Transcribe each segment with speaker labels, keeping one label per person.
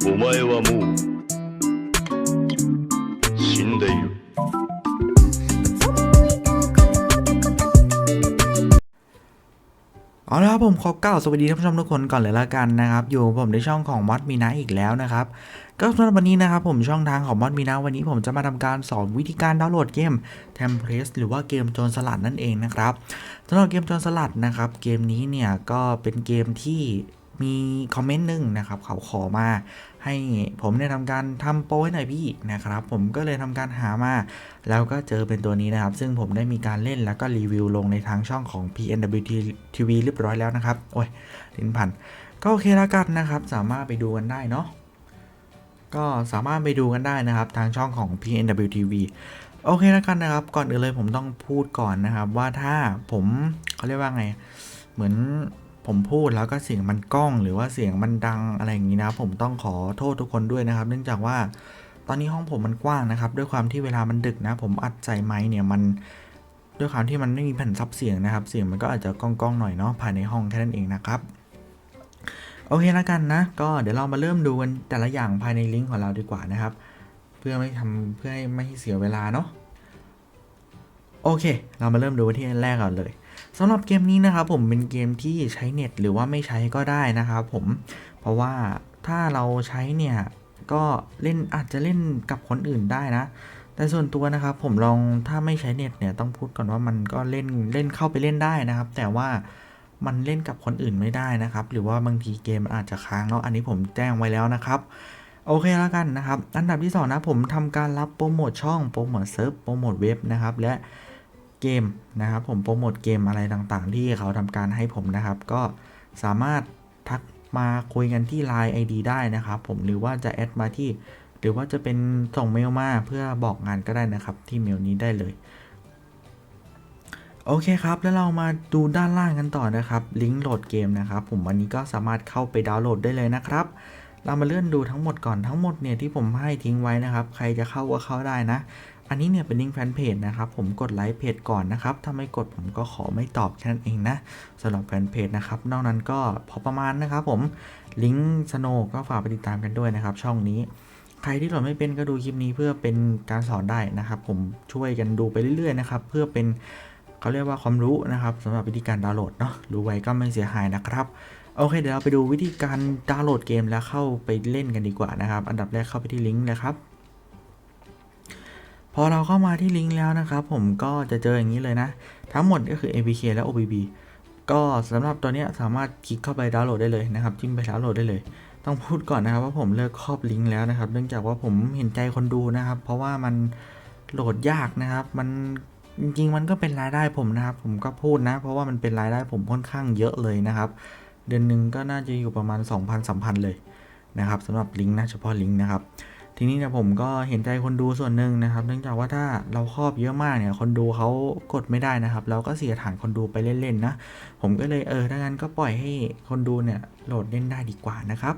Speaker 1: お前はもう死んでいる
Speaker 2: เอาละครับผมขอกล่าวสวัสดีท่านผู้ชมทุกคนก่อนเลยละกันนะครับ อยู่กับผมในช่องของมอดมีนาอีกแล้วนะครับ ก็สำหรับวันนี้นะครับผมช่องทางของมอดมีนาวันนี้ผมจะมาทำการสอนวิธีการดาวน์โหลดเกม t e m p l a t e หรือว่าเกมโจรสลัดนั่นเองนะครับสำหรับเกมโจรสลัดนะครับ เกมนี้เนี่ยก็เป็นเกมที่มีคอมเมนต์หนึ่งนะครับเขาขอมา ให้ผมเนี่ยทำการทำโปรให้หน่อยพี่นะครับ ผมก็เลยทำการหามา แล้วก็เจอเป็นตัวนี้นะครับ ซึ่งผมได้มีการเล่นแล้วก็รีวิวลงในทางช่องของ PNWT TV เรียบร้อยแล้วนะครับ โอ้ยลิ้นพันก็โอเคแล้วกันนะครับ สามารถไปดูกันได้เนาะก็สามารถไปดูกันได้นะครับ ทางช่องของ PNW TV โอเคแล้วกันนะครับ ก่อนอื่นเลยผมต้องพูดก่อนนะครับ ว่าถ้าผมเขาเรียกว่าไง เหมือน ผมพูดแล้วก็เสียงมันก้องหรือว่าเสียงมันดังอะไรอย่างนี้นะครับ ผมต้องขอโทษทุกคนด้วยนะครับ เนื่องจากว่าตอนนี้ห้องผมมันกว้างนะครับ ด้วยความที่เวลามันดึกนะ ผมอัดใส่ไม้เนี่ยมันด้วยความที่มันไม่มีแผ่นซับเสียงนะครับ เสียงมันก็อาจจะก้องๆหน่อยเนาะภายในห้องแค่นั้นเองนะครับโอเคแล้วกันนะ ก็เดี๋ยวเรามาเริ่มดูกันแต่ละอย่างภายในลิงก์ของเราดีกว่านะครับ เพื่อไม่ทำเพื่อให้ไม่ให้เสียเวลาเนาะโอเค เรามาเริ่มดูที่อันแรกก่อนเลย สำหรับเกมนี้นะครับผมเป็นเกมที่ใช้เน็ตหรือว่าไม่ใช้ก็ได้นะครับผมเพราะว่าถ้าเราใช้เนี่ยก็เล่นอาจจะเล่นกับคนอื่นได้นะ แต่ส่วนตัวนะครับผมลองถ้าไม่ใช้เน็ตเนี่ยต้องพูดก่อนว่ามันก็เล่นเล่นเข้าไปเล่นได้นะครับ แต่ว่ามันเล่นกับคนอื่นไม่ได้นะครับ หรือว่าบางทีเกมมันอาจจะค้างเนาะอันนี้ผมแจ้งไว้แล้วนะครับโอเคแล้วกันนะครับ อันดับที่สองนะผมทำการรับโปรโมทช่องโปรโมทเซิร์ฟโปรโมทเว็บนะครับ และ เกมนะครับ ผมโปรโมทเกมอะไรต่างๆ ที่เขาทำการให้ผมนะครับ ก็สามารถทักมาคุยกันที่ Line ID ได้นะครับ ผมหรือว่าจะแอดมาที่ หรือว่าจะเป็นส่งเมลมาเพื่อบอกงานก็ได้นะครับ ที่เมลนี้ได้เลยโอเคครับ แล้วเรามาดูด้านล่างกันต่อนะครับ ลิงก์โหลดเกมนะครับ ผมวันนี้ก็สามารถเข้าไปดาวน์โหลดได้เลยนะครับ เรามาเลื่อนดูทั้งหมดก่อนทั้งหมดเนี่ยที่ผมให้ทิ้งไว้นะครับ ใครจะเข้าก็เข้าได้นะ อันนี้เนี่ยเป็นลิงก์แฟนเพจนะครับ ผมกดไลค์เพจก่อนนะครับ ถ้าไม่กดผมก็ขอไม่ตอบแค่นั้นเองนะสำหรับแฟนเพจนะครับ นอกนั้นก็พอประมาณนะครับผม ลิงก์สโนก็ฝากไปติดตามกันด้วยนะครับ ช่องนี้ ใครที่โหลดไม่เป็นก็ดูคลิปนี้เพื่อเป็นการสอนได้นะครับ ผมช่วยกันดูไปเรื่อยๆนะครับ เพื่อเป็นเขาเรียกว่าความรู้นะครับสำหรับวิธีการดาวน์โหลดเนาะ รู้ไว้ก็ไม่เสียหายนะครับโอเคเดี๋ยวเราไปดูวิธีการดาวน์โหลดเกมแล้วเข้าไปเล่นกันดีกว่านะครับ อันดับแรกเข้าไปที่ลิงก์นะครับ พอเราเข้ามาที่ลิงก์แล้วนะครับผมก็จะเจออย่างนี้เลยนะ ทั้งหมดก็คือ APK และ OBB ก็สำหรับตัวนี้สามารถคลิกเข้าไปดาวน์โหลดได้เลยนะครับจิ้มไปดาวน์โหลดได้เลย ต้องพูดก่อนนะครับว่าผมเลิกครอบลิงก์แล้วนะครับ เนื่องจากว่าผมเห็นใจคนดูนะครับ เพราะว่ามันโหลดยากนะครับ มันจริงๆมันก็เป็นรายได้ผมนะครับ ผมก็พูดนะ เพราะว่ามันเป็นรายได้ผมค่อนข้างเยอะเลยนะครับ เดือนหนึ่งก็น่าจะอยู่ประมาณ 2,000 3,000 เลยนะครับสำหรับลิงก์นะเฉพาะลิงก์นะครับ ทีนี้เนี่ยผมก็เห็นใจคนดูส่วนหนึ่งนะครับ เนื่องจากว่าถ้าเราครอบเยอะมากเนี่ยคนดูเขากดไม่ได้นะครับ เราก็เสียฐานคนดูไปเล่นๆนะผมก็เลยเออถ้างั้นก็ปล่อยให้คนดูเนี่ยโหลดเล่นได้ดีกว่านะครับ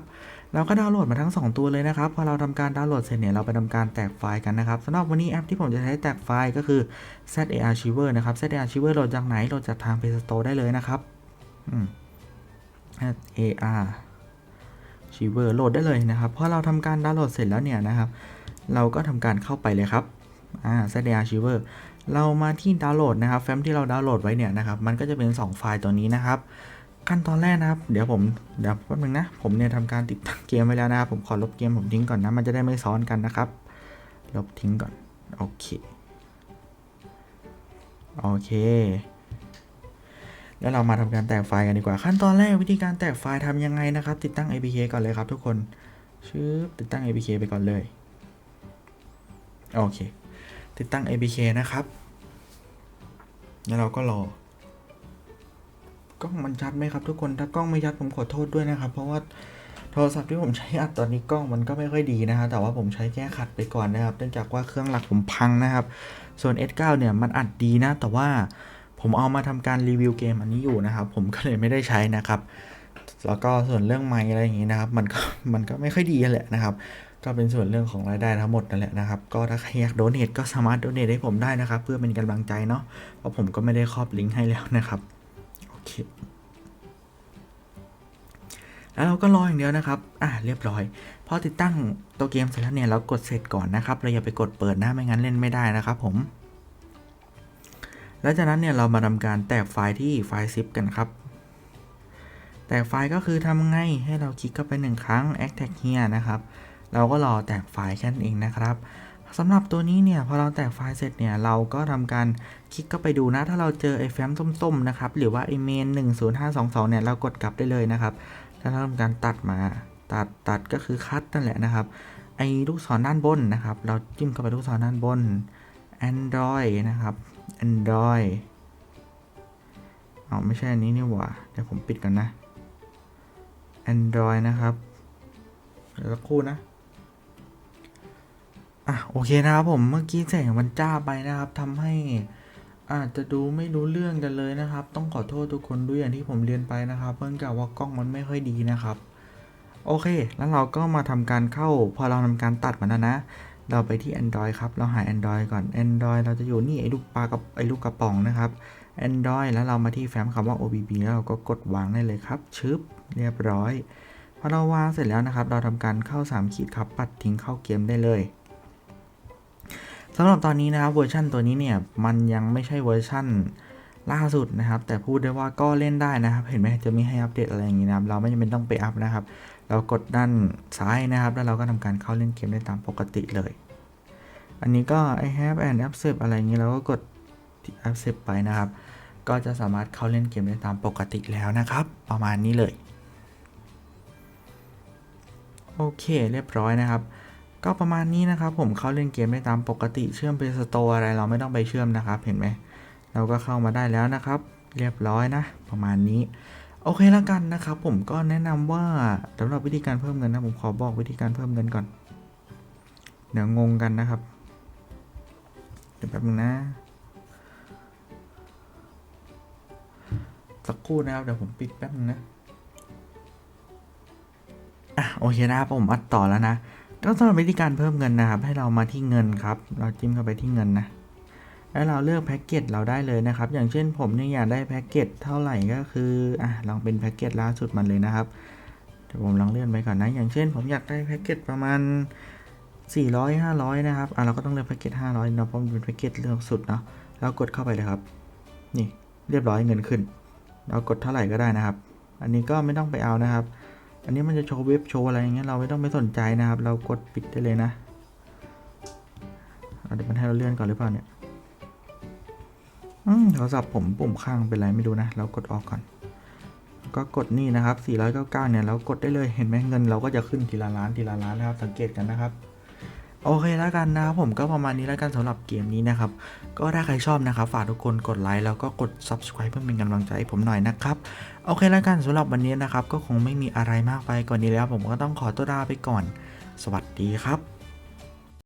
Speaker 2: เราก็ดาวน์โหลดมาทั้ง 2 ตัวเลยนะครับพอเราทำการดาวน์โหลดเสร็จเนี่ยเราไปทำการแตกไฟล์กันนะครับสำหรับวันนี้แอปที่ผมจะใช้แตกไฟล์ก็คือ ZAR Archiver นะครับ ZAR Archiver โหลดจากไหนโหลดจากทาง Play Store ได้เลยนะครับอืม ZAR Archiver โหลดได้เลยนะครับพอเราทำการดาวน์โหลดเสร็จแล้วเนี่ยนะครับ เราก็ทำการเข้าไปเลยครับอ่า ZAR Archiver เรามาที่ดาวน์โหลดนะครับแฟ้มที่เราดาวน์โหลดไว้เนี่ยนะครับ มันก็จะเป็น 2 ไฟล์ตัวนี้นะครับ ขั้นตอนแรกนะครับ เดี๋ยวผมเดี๋ยวแป๊บนึงนะ ผมเนี่ยทำการติดตั้งเกมไว้แล้วนะครับ ผมขอลบเกมผมทิ้งก่อนนะ มันจะได้ไม่ซ้อนกันนะครับ ลบทิ้งก่อน โอเค โอเค แล้วเรามาทำการแตกไฟล์กันดีกว่าขั้นตอนแรกวิธีการแตกไฟล์ทำยังไงนะครับ ติดตั้ง APK ก่อนเลยครับทุกคนชื่อติดตั้ง APK ไปก่อนเลยโอเค ติดตั้ง APK นะครับ แล้วเราก็รอกล้องมันชัดไหมครับทุกคนถ้ากล้องไม่ชัดผมขอโทษด้วยนะครับ เพราะว่าโทรศัพท์ที่ผมใช้อัดตอนนี้กล้องมันก็ไม่ค่อยดีนะฮะแต่ว่าผมใช้แก้ขัดไปก่อนนะครับเนื่องจากว่าเครื่องหลักผมพังนะครับ ส่วน S9 เนี่ยมันอัดดีนะ แต่ว่า ผมเอามาทำการรีวิวเกมอันนี้อยู่นะครับ ผมก็เลยไม่ได้ใช้นะครับ แล้วก็ส่วนเรื่องไมค์อะไรอย่างนี้นะครับ มันก็มันก็ไม่ค่อยดีแหละนะครับ ก็เป็นส่วนเรื่องของรายได้ทั้งหมดนั่นแหละนะครับ ก็ถ้าใครอยากโดเนทก็สามารถโดเนทให้ผมได้นะครับ เพื่อเป็นกำลังใจเนาะ เพราะผมก็ไม่ได้ครอบลิงก์ให้แล้วนะครับ โอเค แล้วเราก็รออย่างเดียวนะครับ อะเรียบร้อย พอติดตั้งตัวเกมเสร็จแล้วเนี่ยเรากดเสร็จก่อนนะครับ เราอย่าไปกดเปิดนะ ไม่งั้นเล่นไม่ได้นะครับผม แล้วจากนั้นเนี่ยเรามาทำการแตกไฟล์ที่ไฟล์ zip กันครับ แตกไฟล์ก็คือทำไงให้เราคลิกเข้าไปหนึ่งครั้ง a c t a g here นะครับ เราก็รอแตกไฟล์แค่นั้นเองนะครับสำหรับตัวนี้เนี่ยพอเราแตกไฟล์เสร็จเนี่ยเราก็ทำการคลิกเข้าไปดูนะ ถ้าเราเจอไอ้แฟ้มส้มๆนะครับหรือว่าไอ้เมน10522เนี่ยเรากดกลับได้เลยนะครับแล้วเราทำการตัดมาตัดตัดก็คือคัดนั่นแหละนะครับไอ้ลูกศรด้านบนนะครับ เราจิ้มเข้าไปลูกศรด้านบน Android นะครับ Android เอาไม่ใช่อันนี้นี่หว่า เดี๋ยวผมปิดกันนะ Android นะครับเดี๋ยวสักครู่นะ อะโอเคนะครับผมเมื่อกี้แสงมันจ้าไปนะครับทำให้อาจจะดูไม่รู้เรื่องกันเลยนะครับ ต้องขอโทษทุกคนด้วยอย่างที่ผมเรียนไปนะครับเนื่องจากว่ากล้องมันไม่ค่อยดีนะครับ โอเค แล้วเราก็มาทำการเข้า พอเราทำการตัดมันแล้วนะ เราไปที่ Android ครับ เราหา Android ก่อน Android เราจะอยู่นี่ไอ้ลูกปลากับไอ้ลูกกระป๋องนะครับ Android แล้วเรามาที่แฟ้มคำว่า OBB แล้วเราก็กดวางได้เลยครับ ชึบ เรียบร้อย พอเราวางเสร็จแล้วนะครับ เราทำการเข้า 3 ขีดครับ ปัดทิ้งเข้าเกมได้เลยสำหรับตอนนี้นะครับเวอร์ชันตัวนี้เนี่ย มันยังไม่ใช่เวอร์ชันล่าสุดนะครับ แต่พูดได้ว่าก็เล่นได้นะครับ เห็นไหมจะมีให้อัปเดตอะไรอย่างนี้นะครับ เราไม่จำเป็นต้องไปอัพนะครับ เรากดด้านซ้ายนะครับ แล้วเราก็ทำการเข้าเล่นเกมได้ตามปกติเลย อันนี้ก็ I have an accept อะไรอย่างนี้เราก็กดที่ accept ไปนะครับ ก็จะสามารถเข้าเล่นเกมได้ตามปกติแล้วนะครับ ประมาณนี้เลย โอเคเรียบร้อยนะครับ ก็ประมาณนี้นะครับ ผมเข้าเล่นเกมได้ตามปกติเชื่อม Play Store อะไรเราไม่ต้องไปเชื่อมนะครับ เห็นไหมเราก็เข้ามาได้แล้วนะครับ เรียบร้อยนะ ประมาณนี้ โอเคแล้วกันนะครับผมก็แนะนำว่าสำหรับวิธีการเพิ่มเงินนะผมขอบอกวิธีการเพิ่มเงินก่อน เดี๋ยวงงกันนะครับ เดี๋ยวแป๊บนึงนะ สักครู่นะครับเดี๋ยวผมปิดแป๊บนึงนะอะโอเคนะครับผมอัดต่อแล้วนะก็สำหรับวิธีการเพิ่มเงินนะครับ ให้เรามาที่เงินครับ เราจิ้มเข้าไปที่เงินนะ แล้วเราเลือกแพ็กเกจเราได้เลยนะครับ อย่างเช่นผมเนี่ยอยากได้แพ็กเกจเท่าไหร่ก็คืออะลองเป็นแพ็กเกจล่าสุดมันเลยนะครับเดี๋ยวผมลองเลื่อนไปก่อนนะ อย่างเช่น ผมอยากได้แพ็กเกจประมาณ 400 500 นะครับอะเราก็ต้องเลือกแพ็กเกจ500เนาะเพราะมันเป็นแพ็กเกจเลือกสุดเนาะแล้วกดเข้าไปเลยครับ นี่เรียบร้อยเงินขึ้น เรากดเท่าไหร่ก็ได้นะครับ อันนี้ก็ไม่ต้องไปเอานะครับ อันนี้มันจะโชว์เว็บโชว์อะไรอย่างเงี้ยเราไม่ต้องไปสนใจนะครับ เรากดปิดได้เลยนะเดี๋ยวมันให้เราเลื่อนก่อนหรือเปล่าเนี่ย โทรศัพท์ผมปุ่มข้างเป็นไรไม่รู้นะ เรากดออกก่อน ก็กดนี่นะครับ 499 เนี่ยเรากดได้เลย เห็นไหมเงินเราก็จะขึ้นทีละล้านทีละล้านนะครับ สังเกตกันนะครับ โอเคแล้วกันนะครับผมก็ประมาณนี้แล้วกันสำหรับเกมนี้นะครับ ก็ถ้าใครชอบนะครับ ฝากทุกคนกดไลค์แล้วก็กด subscribe เพื่อเป็นกำลังใจให้ผมหน่อยนะครับ โอเคแล้วกันสำหรับวันนี้นะครับ ก็คงไม่มีอะไรมากไปกว่านนี้แล้ว ผมก็ต้องขอตัวลาไปก่อน สวัสดีครับ